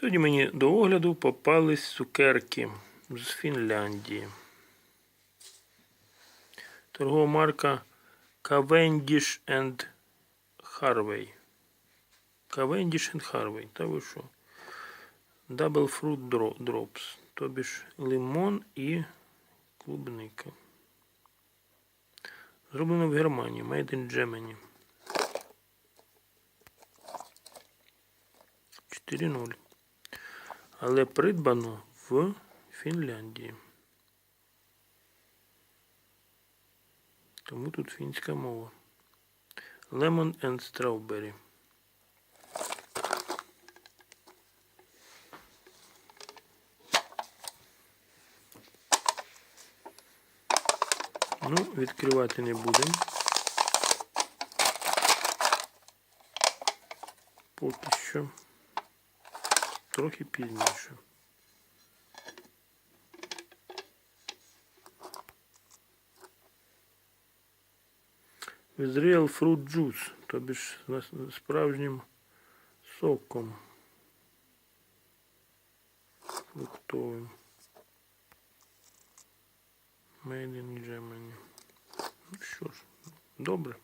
Сьогодні мені до огляду попались цукерки з Фінляндії. Торгова марка Cavendish and Harvey. Cavendish and Harvey. Та ви що? Double Fruit Drops. Тобі ж лимон і клубника. Зроблено в Германії. Made in Germany. 4-0. Але придбано в Фінляндії. Тому тут фінська мова. Lemon and Strawberry. Ну, відкривати не будемо. Поки що. Трохи пізніше. Real fruit juice, тобі ж справжнім соком фруктовим. Made in Germany. Ну що ж, добре.